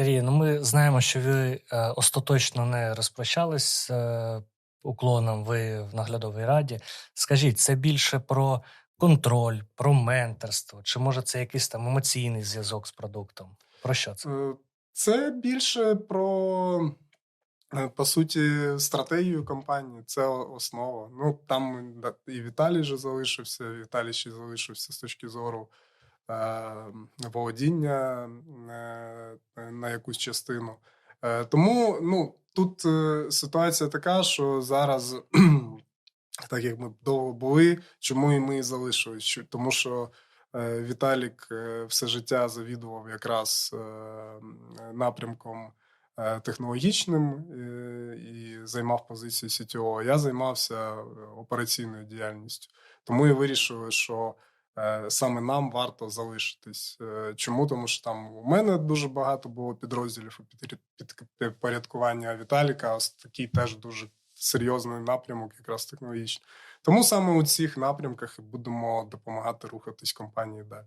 Сергій, ну ми знаємо, що ви е, остаточно не розпрощались з е, уклоном, ви в наглядовій раді. Скажіть, це більше про контроль, про менторство, чи може це якийсь там емоційний зв'язок з продуктом? Про що це? Е, Це більше про, по суті, стратегію компанії. Це основа. Ну, там і Віталій вже залишився, Віталій ще залишився з точки зору е, володіння е, на якусь частину. Е, Тому ну, тут е, ситуація така, що зараз, так як ми довго були, чому і ми залишились? Тому що е, Віталік все життя завідував якраз напрямком технологічним і займав позицію CTO. Я займався операційною діяльністю. Тому і вирішили, що саме нам варто залишитись. Е, Чому? Тому що там у мене дуже багато було підрозділів підпорядкування Віталіка, ось такий теж дуже серйозний напрямок, якраз технологічний. Тому саме у цих напрямках будемо допомагати рухатись компанії далі.